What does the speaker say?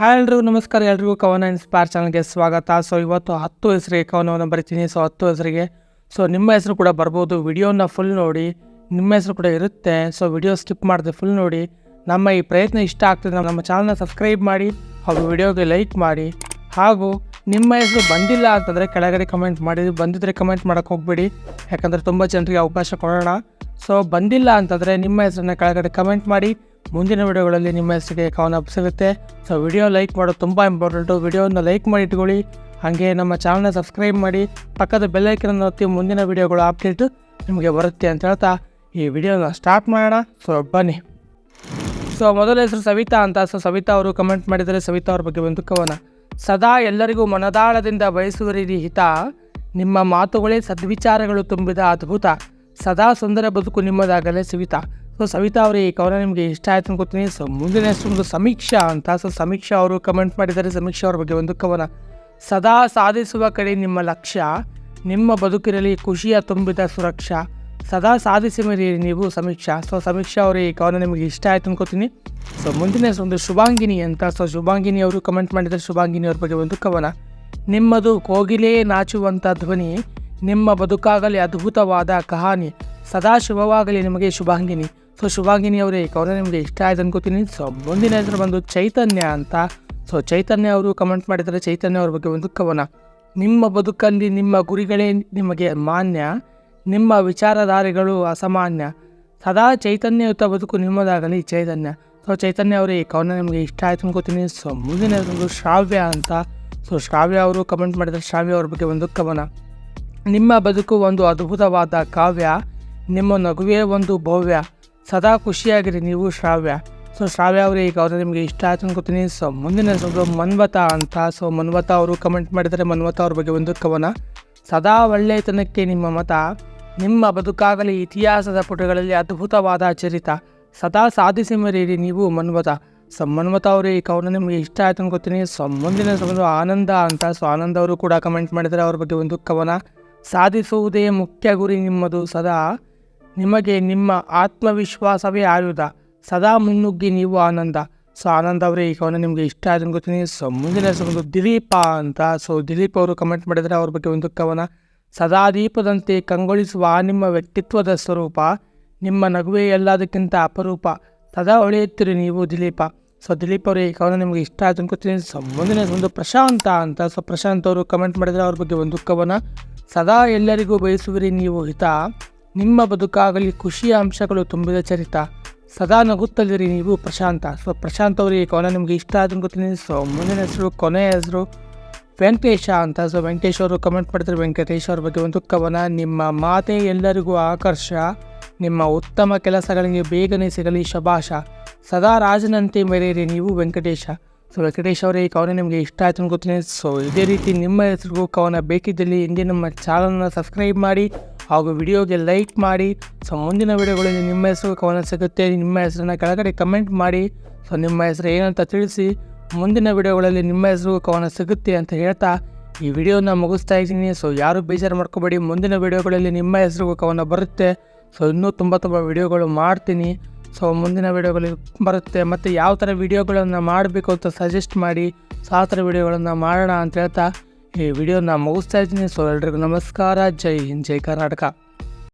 Hi ಎಲ್ರಿಗೂ ನಮಸ್ಕಾರ, ಎಲ್ರಿಗೂ ಕವನ ಇನ್ಸ್ಪೈರ್ ಚಾನಲ್ಗೆ ಸ್ವಾಗತ. ಸೊ ಇವತ್ತು ಹತ್ತು ಹೆಸರಿಗೆ ಕವನವನ್ನು ಬರಿತೀನಿ. ಸೊ ಹತ್ತು ಹೆಸರಿಗೆ. ಸೊ ನಿಮ್ಮ ಹೆಸರು ಕೂಡ ಬರ್ಬೋದು. ವಿಡಿಯೋನ ಫುಲ್ ನೋಡಿ, ನಿಮ್ಮ ಹೆಸರು ಕೂಡ ಇರುತ್ತೆ. ಸೊ ವಿಡಿಯೋ ಸ್ಕಿಪ್ ಮಾಡಿದೆ ಫುಲ್ ನೋಡಿ. ನಮ್ಮ ಈ ಪ್ರಯತ್ನ ಇಷ್ಟ ಆಗ್ತದೆ ನಮ್ಮ ಚಾನಲ್ನ ಸಬ್ಸ್ಕ್ರೈಬ್ ಮಾಡಿ, ಹಾಗೂ ವಿಡಿಯೋಗೆ ಲೈಕ್ ಮಾಡಿ. ಹಾಗೂ ನಿಮ್ಮ ಹೆಸರು ಬಂದಿಲ್ಲ ಅಂತಂದರೆ ಕೆಳಗಡೆ ಕಮೆಂಟ್ ಮಾಡಿ. ಬಂದಿದ್ದರೆ ಕಮೆಂಟ್ ಮಾಡೋಕ್ಕೆ ಹೋಗಬೇಡಿ. ಯಾಕಂದರೆ ತುಂಬ ಜನರಿಗೆ ಅವಕಾಶ ಕೊಡೋಣ. ಸೊ ಬಂದಿಲ್ಲ ಅಂತಂದರೆ ನಿಮ್ಮ ಹೆಸರನ್ನ ಕೆಳಗಡೆ ಕಮೆಂಟ್ ಮಾಡಿ. ಮುಂದಿನ ವಿಡಿಯೋಗಳಲ್ಲಿ ನಿಮ್ಮ ಹೆಸರಿಗೆ ಕವನ ಸಿಗುತ್ತೆ ಸೊ ವಿಡಿಯೋ ಲೈಕ್ ಮಾಡೋದು ತುಂಬ ಇಂಪಾರ್ಟೆಂಟು ವಿಡಿಯೋನ ಲೈಕ್ ಮಾಡಿ ಇಟ್ಕೊಳ್ಳಿ. ಹಾಗೆ ನಮ್ಮ ಚಾನಲ್ನ ಸಬ್ಸ್ಕ್ರೈಬ್ ಮಾಡಿ. ಪಕ್ಕದ ಬೆಲ್ಲೈಕನ್ನು ಒತ್ತಿ ಮುಂದಿನ ವಿಡಿಯೋಗಳು ಅಪ್ಡೇಟ್ ನಿಮಗೆ ಬರುತ್ತೆ ಅಂತ ಹೇಳ್ತಾ ಈ ವಿಡಿಯೋನ ಸ್ಟಾರ್ಟ್ ಮಾಡೋಣ. ಸೊ ಬನ್ನಿ. ಸೊ ಮೊದಲ ಹೆಸರು ಸವಿತಾ ಅಂತ. ಸೊ ಸವಿತಾ ಅವರು ಕಮೆಂಟ್ ಮಾಡಿದರೆ ಸವಿತಾ ಅವ್ರ ಬಗ್ಗೆ ಒಂದು ಕವನ ಸದಾ ಎಲ್ಲರಿಗೂ ಮನದಾಳದಿಂದ ಬಯಸುವರಿ ಹಿತ. ನಿಮ್ಮ ಮಾತುಗಳೇ ಸದ್ವಿಚಾರಗಳು ತುಂಬಿದ ಅದ್ಭುತ. ಸದಾ ಸುಂದರ ಬದುಕು ನಿಮ್ಮದಾಗಲೇ ಸವಿತಾ. ಸೊ ಸವಿತಾ ಅವರು, ಈ ಕವನ ನಿಮಗೆ ಇಷ್ಟ ಆಯ್ತು ಅನ್ಕೋತೀನಿ. ಸೊ ಮುಂದಿನ ಒಂದು ಸಮೀಕ್ಷಾ ಅಂತ. ಸೊ ಸಮೀಕ್ಷಾ ಅವರು ಕಮೆಂಟ್ ಮಾಡಿದ್ದಾರೆ. ಸಮೀಕ್ಷಾ ಅವ್ರ ಬಗ್ಗೆ ಒಂದು ಕವನ. ಸದಾ ಸಾಧಿಸುವ ಕಡೆ ನಿಮ್ಮ ಲಕ್ಷ್ಯ, ನಿಮ್ಮ ಬದುಕಿನಲ್ಲಿ ಖುಷಿಯ ತುಂಬಿದ ಸುರಕ್ಷಾ. ಸದಾ ಸಾಧಿಸಿ ಮೇಲೆ ನೀವು ಸಮೀಕ್ಷಾ. ಸೊ ಸಮೀಕ್ಷಾ ಅವರು, ಈ ಕವನ ನಿಮಗೆ ಇಷ್ಟ ಆಯ್ತು ಅನ್ಕೋತೀನಿ. ಸೊ ಮುಂದಿನ ಒಂದು ಶುಭಾಂಗಿನಿ ಅಂತ. ಸೊ ಶುಭಾಂಗಿನಿ ಅವರು ಕಮೆಂಟ್ ಮಾಡಿದ್ದಾರೆ. ಶುಭಾಂಗಿನಿ ಅವ್ರ ಬಗ್ಗೆ ಒಂದು ಕವನ. ನಿಮ್ಮದು ಕೋಗಿಲೇ ನಾಚುವಂಥ ಧ್ವನಿ, ನಿಮ್ಮ ಬದುಕಾಗಲಿ ಅದ್ಭುತವಾದ ಕಹಾನಿ. ಸದಾ ಶುಭವಾಗಲಿ ನಿಮಗೆ ಶುಭಾಂಗಿನಿ. ಸೊ ಶಿವಾಗಿನಿ ಅವರೇ ಈ ಕವನ ನಿಮಗೆ ಇಷ್ಟ ಆಯ್ತು ಅನ್ಕೋತೀನಿ. ಸೊ ಮುಂದಿನ ಹೆಸರು ಬಂದು ಚೈತನ್ಯ ಅಂತ. ಸೊ ಚೈತನ್ಯ ಅವರು ಕಮೆಂಟ್ ಮಾಡಿದರೆ ಚೈತನ್ಯ ಅವ್ರ ಬಗ್ಗೆ ಒಂದು ಕವನ. ನಿಮ್ಮ ಬದುಕಲ್ಲಿ ನಿಮ್ಮ ಗುರಿಗಳೇ ನಿಮಗೆ ಮಾನ್ಯ. ನಿಮ್ಮ ವಿಚಾರಧಾರೆಗಳು ಅಸಾಮಾನ್ಯ. ಸದಾ ಚೈತನ್ಯಯುತ ಬದುಕು ನಿಮ್ಮದಾಗಲಿ ಚೈತನ್ಯ. ಸೊ ಚೈತನ್ಯ ಅವರೇ, ಈ ಕವನ ನಿಮಗೆ ಇಷ್ಟ ಆಯ್ತು ಅನ್ಕೋತೀನಿ. ಸೊ ಮುಂದಿನ ಹೆಸರು ಶ್ರಾವ್ಯ ಅಂತ. ಸೊ ಶ್ರಾವ್ಯ ಅವರು ಕಮೆಂಟ್ ಮಾಡಿದರೆ ಶ್ರಾವ್ಯ ಅವ್ರ ಬಗ್ಗೆ ಒಂದು ಕವನ. ನಿಮ್ಮ ಬದುಕು ಒಂದು ಅದ್ಭುತವಾದ ಕಾವ್ಯ. ನಿಮ್ಮ ನಗುವೇ ಒಂದು ಭವ್ಯ. ಸದಾ ಖುಷಿಯಾಗಿರಿ ನೀವು, ಶ್ರಾವ್ಯ. ಸೊ, ಶ್ರಾವ್ಯ ಅವರೇ ಈ ಕವನ ನಿಮಗೆ ಇಷ್ಟ ಆಯ್ತು ಅನ್ಕೋತೀನಿ. ಸೊ, ಮುಂದಿನ ಹೆಸರು ಮನ್ವತ ಅಂತ. ಸೊ, ಮನ್ವತ ಅವರು ಕಮೆಂಟ್ ಮಾಡಿದರೆ ಮನ್ವತ ಅವ್ರ ಬಗ್ಗೆ ಒಂದು ಕವನ. ಸದಾ ಒಳ್ಳೆಯತನಕ್ಕೆ ನಿಮ್ಮ ಮತ. ನಿಮ್ಮ ಬದುಕಾಗಲಿ, ಇತಿಹಾಸದ ಪುಟಗಳಲ್ಲಿ ಅದ್ಭುತವಾದ ಚರಿತ. ಸದಾ ಸಾಧಿಸಿ ಮರೀರಿ ನೀವು, ಮನ್ವತ. ಸೊ, ಮನ್ವತ ಅವರು ಈ ಕವನ ನಿಮಗೆ ಇಷ್ಟ ಆಯ್ತು ಅನ್ಕೋತೀನಿ. ಸೊ, ಮುಂದಿನ ಹೆಸರು ಆನಂದ ಅಂತ. ಸೊ, ಆನಂದ ಅವರು ಕೂಡ ಕಮೆಂಟ್ ಮಾಡಿದರೆ ಅವ್ರ ಬಗ್ಗೆ ಒಂದು ಕವನ. ಸಾಧಿಸುವುದೇ ಮುಖ್ಯ ಗುರಿ ನಿಮ್ಮದು ಸದಾ. ನಿಮಗೆ ನಿಮ್ಮ ಆತ್ಮವಿಶ್ವಾಸವೇ ಆಯುಧ. ಸದಾ ಮುನ್ನುಗ್ಗಿ ನೀವು ಆನಂದ. ಸೊ, ಆನಂದ್ ಅವರೇ ಈ ಕವನ ನಿಮಗೆ ಇಷ್ಟ ಆಯ್ತು ಗೊತ್ತೀನಿ ಸೊ, ಮುಂದಿನ ಒಂದು ದಿಲೀಪ ಅಂತ. ಸೊ, ದಿಲೀಪ್ ಅವರು ಕಮೆಂಟ್ ಮಾಡಿದರೆ ಅವ್ರ ಬಗ್ಗೆ ಒಂದು ಕವನ ಸದಾ ದೀಪದಂತೆ ಕಂಗೊಳಿಸುವ ನಿಮ್ಮ ವ್ಯಕ್ತಿತ್ವದ ಸ್ವರೂಪ, ನಿಮ್ಮ ನಗುವೆ ಎಲ್ಲದಕ್ಕಿಂತ ಅಪರೂಪ. ಸದಾ ಹೊಳೆಯುತ್ತೀರಿ ನೀವು ದಿಲೀಪ. ಸೊ, ದಿಲೀಪ್ ಅವರು ಈ ಕವನ ನಿಮಗೆ ಇಷ್ಟ ಆಯ್ತು ಅನ್ಕೋತೀನಿ. ಸೊ, ಮುಂದಿನ ಒಂದು ಪ್ರಶಾಂತ ಅಂತ. ಸೊ, ಪ್ರಶಾಂತ್ ಅವರು ಕಮೆಂಟ್ ಮಾಡಿದರೆ ಅವ್ರ ಬಗ್ಗೆ ಒಂದು ಕವನ ಸದಾ ಎಲ್ಲರಿಗೂ ಬಯಸುವಿರಿ ನೀವು ಹಿತ. ನಿಮ್ಮ ಬದುಕಾಗಲಿ ಖುಷಿಯ ಅಂಶಗಳು ತುಂಬಿದ ಚರಿತ. ಸದಾ ನಗುತ್ತಲಿರಿ ನೀವು ಪ್ರಶಾಂತ. ಸೊ ಪ್ರಶಾಂತ್ ಅವರು, ಈ ಕವನ ನಿಮಗೆ ಇಷ್ಟ ಆಯ್ತು ಗೊತ್ತಿದೆ ಸೊ, ಮುಂದಿನ ಹೆಸರು ಕೊನೆಯ ಹೆಸರು, ವೆಂಕಟೇಶ ಅಂತ. ಸೊ, ವೆಂಕಟೇಶ್ ಅವರು ಕಮೆಂಟ್ ಮಾಡ್ತಾರೆ ವೆಂಕಟೇಶ್ ಅವ್ರ ಬಗ್ಗೆ ಒಂದು ಕವನ. ನಿಮ್ಮ ಮಾತೆ ಎಲ್ಲರಿಗೂ ಆಕರ್ಷ. ನಿಮ್ಮ ಉತ್ತಮ ಕೆಲಸಗಳಿಗೆ ಬೇಗನೆ ಸಿಗಲಿ, ಶಭಾಷ. ಸದಾ ರಾಜನಂತೆ ಮೆರೆಯಿರಿ ನೀವು, ವೆಂಕಟೇಶ. ಸೊ, ವೆಂಕಟೇಶ್ ಅವರೇ, ಈ ಕವನ ನಿಮಗೆ ಇಷ್ಟ ಆಯ್ತು ಅನ್ಕೋತೀನಿ ಸೊ, ಇದೇ ರೀತಿ ನಿಮ್ಮ ಹೆಸರಿಗೂ ಕವನ ಬೇಕಿದ್ದಲ್ಲಿ, ಹಿಂದೆ ನಮ್ಮ ಚಾನಲ್ನ ಸಬ್ಸ್ಕ್ರೈಬ್ ಮಾಡಿ. ಹಾಗೂ ವಿಡಿಯೋಗೆ ಲೈಕ್ ಮಾಡಿ. ಸೊ, ಮುಂದಿನ ವಿಡಿಯೋಗಳಲ್ಲಿ ನಿಮ್ಮ ಹೆಸರು ಕವನ ಸಿಗುತ್ತೆ. ನಿಮ್ಮ ಹೆಸರನ್ನ ಕೆಳಗಡೆ ಕಮೆಂಟ್ ಮಾಡಿ. ಸೊ, ನಿಮ್ಮ ಹೆಸರು ಏನಂತ ತಿಳಿಸಿ. ಮುಂದಿನ ವಿಡಿಯೋಗಳಲ್ಲಿ ನಿಮ್ಮ ಹೆಸರು ಕವನ ಸಿಗುತ್ತೆ ಅಂತ ಹೇಳ್ತಾ ಈ ವಿಡಿಯೋನ ಮುಗಿಸ್ತಾ ಇದ್ದೀನಿ. ಸೊ, ಯಾರು ಬೇಜಾರು ಮಾಡ್ಕೋಬೇಡಿ. ಮುಂದಿನ ವಿಡಿಯೋಗಳಲ್ಲಿ ನಿಮ್ಮ ಹೆಸರು ಕವನ ಬರುತ್ತೆ. ಸೊ, ಇನ್ನೂ ತುಂಬ ತುಂಬ ವಿಡಿಯೋಗಳು ಮಾಡ್ತೀನಿ. ಸೊ, ಮುಂದಿನ ವಿಡಿಯೋಗಳು ಬರುತ್ತೆ. ಮತ್ತು ಯಾವ ಥರ ವಿಡಿಯೋಗಳನ್ನು ಮಾಡಬೇಕು ಅಂತ ಸಜೆಸ್ಟ್ ಮಾಡಿ. ಸೊ ಥರ ವಿಡಿಯೋಗಳನ್ನು ಮಾಡೋಣ ಅಂತ ಹೇಳ್ತಾ ಈ ವಿಡಿಯೋನ ಮುಗಿಸ್ತಾ ಇದ್ದೀನಿ. ಸೊ ಎಲ್ರಿಗೂ ನಮಸ್ಕಾರ. ಜೈ ಹಿಂದ್ ಜೈ ಕರ್ನಾಟಕ.